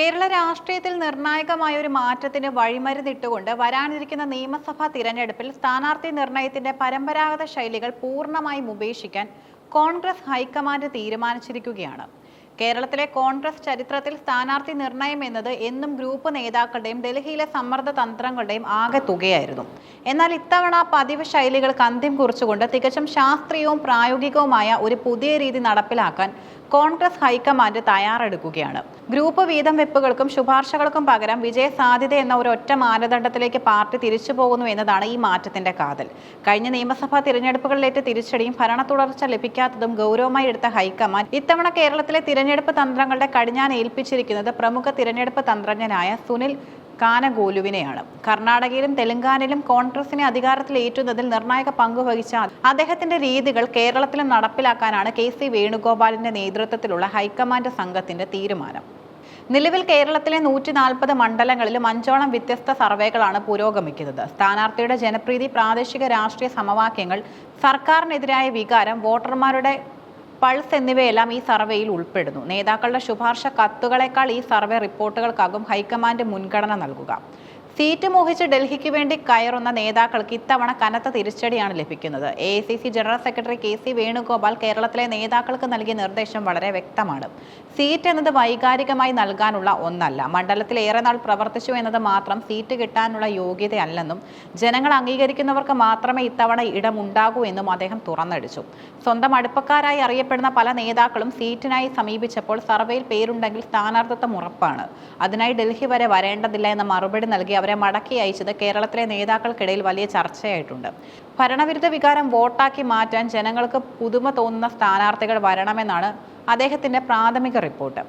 കേരള രാഷ്ട്രീയത്തിൽ നിർണായകമായ ഒരു മാറ്റത്തിന് വഴിമരുന്നിട്ടുകൊണ്ട് വരാനിരിക്കുന്ന നിയമസഭാ തിരഞ്ഞെടുപ്പിൽ സ്ഥാനാർത്ഥി നിർണയത്തിന്റെ പരമ്പരാഗത ശൈലികൾ പൂർണമായും ഉപേക്ഷിക്കാൻ കോൺഗ്രസ് ഹൈക്കമാൻഡ് തീരുമാനിച്ചിരിക്കുകയാണ്. കേരളത്തിലെ കോൺഗ്രസ് ചരിത്രത്തിൽ സ്ഥാനാർത്ഥി നിർണയം എന്നത് എന്നും ഗ്രൂപ്പ് നേതാക്കളുടെയും ഡൽഹിയിലെ സമ്മർദ്ദ തന്ത്രങ്ങളുടെയും ആകെ തുകയായിരുന്നു. എന്നാൽ ഇത്തവണ പതിവ് ശൈലികൾക്ക് അന്ത്യം കുറിച്ചുകൊണ്ട് തികച്ചും ശാസ്ത്രീയവും പ്രായോഗികവുമായ ഒരു പുതിയ രീതി നടപ്പിലാക്കാൻ കോൺഗ്രസ് ഹൈക്കമാൻഡ് തയ്യാറെടുക്കുകയാണ്. ഗ്രൂപ്പ് വീതം വെപ്പുകൾക്കും ശുപാർശകൾക്കും പകരം വിജയ സാധ്യത എന്ന ഒരു ഒറ്റ മാനദണ്ഡത്തിലേക്ക് പാർട്ടി തിരിച്ചു പോകുന്നു എന്നതാണ് ഈ മാറ്റത്തിന്റെ കാതൽ. കഴിഞ്ഞ നിയമസഭാ തിരഞ്ഞെടുപ്പുകളിലേറ്റ് തിരിച്ചടിയും ഭരണ തുടർച്ച ലഭിക്കാത്തതും ഗൗരവമായി എടുത്ത ഹൈക്കമാൻഡ് ഇത്തവണ കേരളത്തിലെ തിരഞ്ഞെടുപ്പ് തന്ത്രങ്ങളുടെ കടിഞ്ഞാൻ ഏൽപ്പിച്ചിരിക്കുന്നത് പ്രമുഖ തിരഞ്ഞെടുപ്പ് തന്ത്രജ്ഞനായ സുനിൽ കാനഗോലുവിനെയാണ്. കർണാടകയിലും തെലങ്കാനയിലും കോൺഗ്രസിനെ അധികാരത്തിലേറ്റുന്നതിൽ നിർണായക പങ്കുവഹിച്ച അദ്ദേഹത്തിന്റെ രീതികൾ കേരളത്തിലും നടപ്പിലാക്കാനാണ് കെ സി വേണുഗോപാലിന്റെ നേതൃത്വത്തിലുള്ള ഹൈക്കമാൻഡ് സംഘത്തിന്റെ തീരുമാനം. നിലവിൽ കേരളത്തിലെ നൂറ്റി നാൽപ്പത് മണ്ഡലങ്ങളിലും അഞ്ചോളം വ്യത്യസ്ത സർവേകളാണ് പുരോഗമിക്കുന്നത്. സ്ഥാനാർത്ഥിയുടെ ജനപ്രീതി പ്രാദേശിക രാഷ്ട്രീയ സമവാക്യങ്ങൾ സർക്കാരിനെതിരായ വികാരം വോട്ടർമാരുടെ പൾസ് എന്നിവയെല്ലാം ഈ സർവേയിൽ ഉൾപ്പെടുന്നു. നേതാക്കളുടെ ശുപാർശ കത്തുകളെക്കാൾ ഈ സർവേ റിപ്പോർട്ടുകൾക്കാകും ഹൈക്കമാൻഡ് മുൻഗണന നൽകുക. സീറ്റ് മോഹിച്ച് ഡൽഹിക്ക് വേണ്ടി കയറുന്ന നേതാക്കൾക്ക് ഇത്തവണ കനത്ത തിരിച്ചടിയാണ് ലഭിക്കുന്നത്. A I C C general secretary K C Venugopal കേരളത്തിലെ നേതാക്കൾക്ക് നൽകിയ നിർദ്ദേശം വളരെ വ്യക്തമാണ്. സീറ്റ് എന്നത് വൈകാരികമായി നൽകാനുള്ള ഒന്നല്ല. മണ്ഡലത്തിൽ ഏറെ നാൾ പ്രവർത്തിച്ചു എന്നത് മാത്രം സീറ്റ് കിട്ടാനുള്ള യോഗ്യതയല്ലെന്നും ജനങ്ങൾ അംഗീകരിക്കുന്നവർക്ക് മാത്രമേ ഇത്തവണ ഇടമുണ്ടാകൂ എന്നും അദ്ദേഹം തുറന്നടിച്ചു. സ്വന്തം അടുപ്പക്കാരായി അറിയപ്പെടുന്ന പല നേതാക്കളും സീറ്റിനായി സമീപിച്ചപ്പോൾ സർവേയിൽ പേരുണ്ടെങ്കിൽ സ്ഥാനാർത്ഥിത്വം ഉറപ്പാണ്. അതിനായി ഡൽഹി വരെ വരേണ്ടതില്ല എന്ന മറുപടി നൽകി അവരെ മടക്കി അയച്ചത് കേരളത്തിലെ നേതാക്കൾക്കിടയിൽ വലിയ ചർച്ചയായിട്ടുണ്ട്. ഭരണവിരുദ്ധ വികാരം വോട്ടാക്കി മാറ്റാൻ ജനങ്ങൾക്ക് പുതുമ തോന്നുന്ന സ്ഥാനാർത്ഥികൾ വരണമെന്നാണ് അദ്ദേഹത്തിന്റെ പ്രാഥമിക റിപ്പോർട്ട്.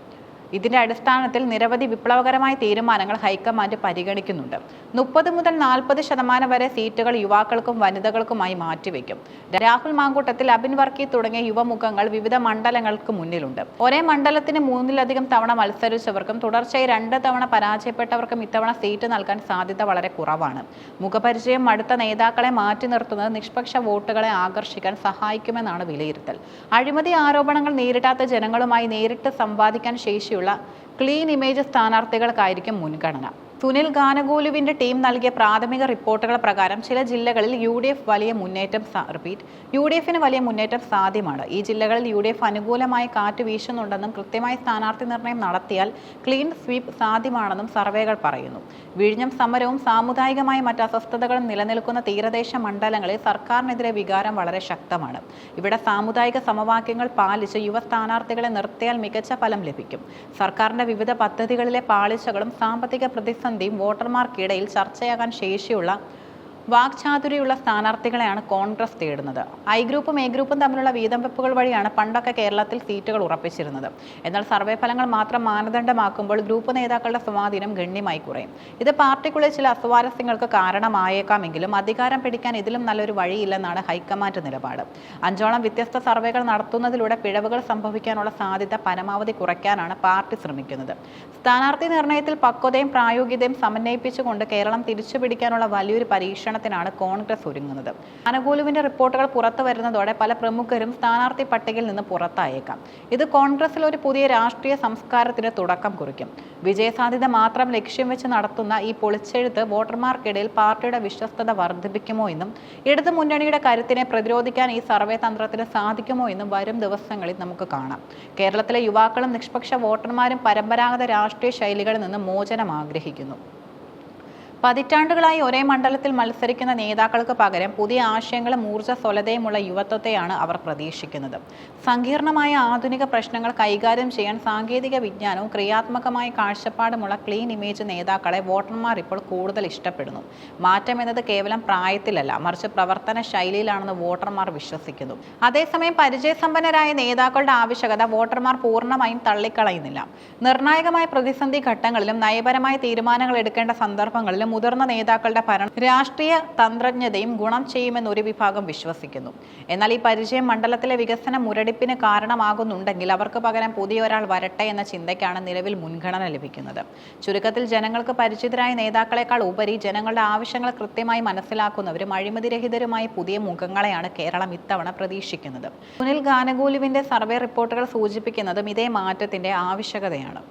ഇതിന്റെ അടിസ്ഥാനത്തിൽ നിരവധി വിപ്ലവകരമായ തീരുമാനങ്ങൾ ഹൈക്കമാൻഡ് പരിഗണിക്കുന്നുണ്ട്. മുപ്പത് മുതൽ നാൽപ്പത് ശതമാനം വരെ സീറ്റുകൾ യുവാക്കൾക്കും വനിതകൾക്കുമായി മാറ്റിവെക്കും. രാഹുൽ മാങ്കൂട്ടത്തിൽ അബിൻ വർക്കി തുടങ്ങിയ യുവമുഖങ്ങൾ വിവിധ മണ്ഡലങ്ങൾക്ക് മുന്നിലുണ്ട്. ഒരേ മണ്ഡലത്തിന് മൂന്നിലധികം തവണ മത്സരിച്ചവർക്കും തുടർച്ചയായി രണ്ട് തവണ പരാജയപ്പെട്ടവർക്കും ഇത്തവണ സീറ്റ് നൽകാൻ സാധ്യത വളരെ കുറവാണ്. മുഖപരിചയം അടുത്ത നേതാക്കളെ മാറ്റി നിർത്തുന്നത് നിഷ്പക്ഷ വോട്ടുകളെ ആകർഷിക്കാൻ സഹായിക്കുമെന്നാണ് വിലയിരുത്തൽ. അഴിമതി ആരോപണങ്ങൾ നേരിടാത്ത ജനങ്ങളുമായി നേരിട്ട് സംവാദിക്കാൻ ശേഷിയുള്ള ക്ലീൻ ഇമേജ് സ്ഥാനാർത്ഥികൾക്കായിരിക്കും മുൻഗണന. സുനിൽ ഗാനഗോലുവിന്റെ ടീം നൽകിയ പ്രാഥമിക റിപ്പോർട്ടുകൾ പ്രകാരം ചില ജില്ലകളിൽ യു ഡി എഫ് വലിയ മുന്നേറ്റം റിപ്പീറ്റ് യു ഡി എഫിന് വലിയ മുന്നേറ്റം സാധ്യമാണ്. ഈ ജില്ലകളിൽ യു ഡി എഫ് അനുകൂലമായി കാറ്റ് വീശുന്നുണ്ടെന്നും കൃത്യമായി സ്ഥാനാർത്ഥി നിർണയം നടത്തിയാൽ ക്ലീൻ സ്വീപ്പ് സാധ്യമാണെന്നും സർവേകൾ പറയുന്നു. വിഴിഞ്ഞം സമരവും സാമുദായികമായ മറ്റ് അസ്വസ്ഥതകളും നിലനിൽക്കുന്ന തീരദേശ മണ്ഡലങ്ങളിൽ സർക്കാരിനെതിരെ വികാരം വളരെ ശക്തമാണ്. ഇവിടെ സാമുദായിക സമവാക്യങ്ങൾ പാലിച്ച് യുവ സ്ഥാനാർത്ഥികളെ നിർത്തിയാൽ മികച്ച ഫലം ലഭിക്കും. സർക്കാരിന്റെ വിവിധ പദ്ധതികളിലെ പാളിച്ചകളും സാമ്പത്തിക പ്രതിസന്ധി പ്രതിസന്ധിയും വോട്ടർമാർക്കിടയിൽ ചർച്ചയാകാൻ ശേഷിയുള്ള വാക്ചാതുര്യമുള്ള സ്ഥാനാർത്ഥികളെയാണ് കോൺഗ്രസ് തേടുന്നത്. ഐ ഗ്രൂപ്പും എ ഗ്രൂപ്പും തമ്മിലുള്ള വീതം വെപ്പുകൾ വഴിയാണ് പണ്ടൊക്കെ കേരളത്തിൽ സീറ്റുകൾ ഉറപ്പിച്ചിരുന്നത്. എന്നാൽ സർവേ ഫലങ്ങൾ മാത്രം മാനദണ്ഡമാക്കുമ്പോൾ ഗ്രൂപ്പ് നേതാക്കളുടെ സ്വാധീനം ഗണ്യമായി കുറയും. ഇത് പാർട്ടിക്കുള്ളിൽ ചില അസ്വാരസ്യങ്ങൾക്ക് കാരണമായേക്കാമെങ്കിലും അധികാരം പിടിക്കാൻ ഇതിലും നല്ലൊരു വഴിയില്ലെന്നാണ് ഹൈക്കമാൻഡ് നിലപാട്. അഞ്ചോളം വ്യത്യസ്ത സർവേകൾ നടത്തുന്നതിലൂടെ പിഴവുകൾ സംഭവിക്കാനുള്ള സാധ്യത പരമാവധി കുറയ്ക്കാനാണ് പാർട്ടി ശ്രമിക്കുന്നത്. സ്ഥാനാർത്ഥി നിർണയത്തിൽ പക്വതയും പ്രായോഗികതയും സമന്വയിപ്പിച്ചുകൊണ്ട് കേരളം തിരിച്ചുപിടിക്കാനുള്ള വലിയൊരു പരീക്ഷണം പരീക്ഷണത്തിനാണ് കോൺഗ്രസ് ഒരുങ്ങുന്നത്. അനുകൂലുവിന്റെ റിപ്പോർട്ടുകൾ പുറത്തു വരുന്നതോടെ പല പ്രമുഖരും സ്ഥാനാർത്ഥി പട്ടികയിൽ നിന്ന് പുറത്തായേക്കാം. ഇത് കോൺഗ്രസിൽ ഒരു പുതിയ രാഷ്ട്രീയ സംസ്കാരത്തിന് തുടക്കം കുറിക്കും. വിജയസാധ്യത മാത്രം ലക്ഷ്യം വെച്ച് നടത്തുന്ന ഈ പൊളിച്ചെഴുത്ത് വോട്ടർമാർക്കിടയിൽ പാർട്ടിയുടെ വിശ്വസ്തത വർദ്ധിപ്പിക്കുമോ എന്നും ഇടതു മുന്നണിയുടെ കരുത്തിനെ പ്രതിരോധിക്കാൻ ഈ സർവേ തന്ത്രത്തിന് സാധിക്കുമോ എന്നും വരും ദിവസങ്ങളിൽ നമുക്ക് കാണാം. കേരളത്തിലെ യുവാക്കളും നിഷ്പക്ഷ വോട്ടർമാരും പരമ്പരാഗത രാഷ്ട്രീയ ശൈലികളിൽ നിന്ന് മോചനം ആഗ്രഹിക്കുന്നു. പതിറ്റാണ്ടുകളായി ഒരേ മണ്ഡലത്തിൽ മത്സരിക്കുന്ന നേതാക്കൾക്ക് പകരം പുതിയ ആശയങ്ങളും ഊർജസ്വലതയുമുള്ള യുവത്വത്തെയാണ് അവർ പ്രതീക്ഷിക്കുന്നത്. സങ്കീർണമായ ആധുനിക പ്രശ്നങ്ങൾ കൈകാര്യം ചെയ്യാൻ സാങ്കേതിക വിജ്ഞാനവും ക്രിയാത്മകമായ കാഴ്ചപ്പാടുമുള്ള ക്ലീൻ ഇമേജ് നേതാക്കളെ വോട്ടർമാർ ഇപ്പോൾ കൂടുതൽ ഇഷ്ടപ്പെടുന്നു. മാറ്റം എന്നത് കേവലം പ്രായത്തിലല്ല മറിച്ച് പ്രവർത്തന ശൈലിയിലാണെന്ന് വോട്ടർമാർ വിശ്വസിക്കുന്നു. അതേസമയം പരിചയസമ്പന്നരായ നേതാക്കളുടെ ആവശ്യകത വോട്ടർമാർ പൂർണമായും തള്ളിക്കളയുന്നില്ല. നിർണായകമായ പ്രതിസന്ധി ഘട്ടങ്ങളിലും നയപരമായ തീരുമാനങ്ങൾ എടുക്കേണ്ട സന്ദർഭങ്ങളിലും മുതിർന്ന നേതാക്കളുടെ ഭരണം രാഷ്ട്രീയ തന്ത്രജ്ഞതയും ഗുണം ചെയ്യുമെന്ന് ഒരു വിഭാഗം വിശ്വസിക്കുന്നു. എന്നാൽ ഈ പരിചയം മണ്ഡലത്തിലെ വികസന മുരടിപ്പിന് കാരണമാകുന്നുണ്ടെങ്കിൽ അവർക്ക് പകരം പുതിയ ഒരാൾ വരട്ടെ എന്ന ചിന്തയ്ക്കാണ് നിലവിൽ മുൻഗണന ലഭിക്കുന്നത്. ചുരുക്കത്തിൽ ജനങ്ങൾക്ക് പരിചിതരായ നേതാക്കളെക്കാൾ ഉപരി ജനങ്ങളുടെ ആവശ്യങ്ങൾ കൃത്യമായി മനസ്സിലാക്കുന്നവരും അഴിമതിരഹിതരുമായ പുതിയ മുഖങ്ങളെയാണ് കേരളം ഇത്തവണ പ്രതീക്ഷിക്കുന്നത്. സുനിൽ ഗാനഗൂലുവിന്റെ സർവേ റിപ്പോർട്ടുകൾ സൂചിപ്പിക്കുന്നതും ഇതേ മാറ്റത്തിന്റെ ആവശ്യകതയാണ്.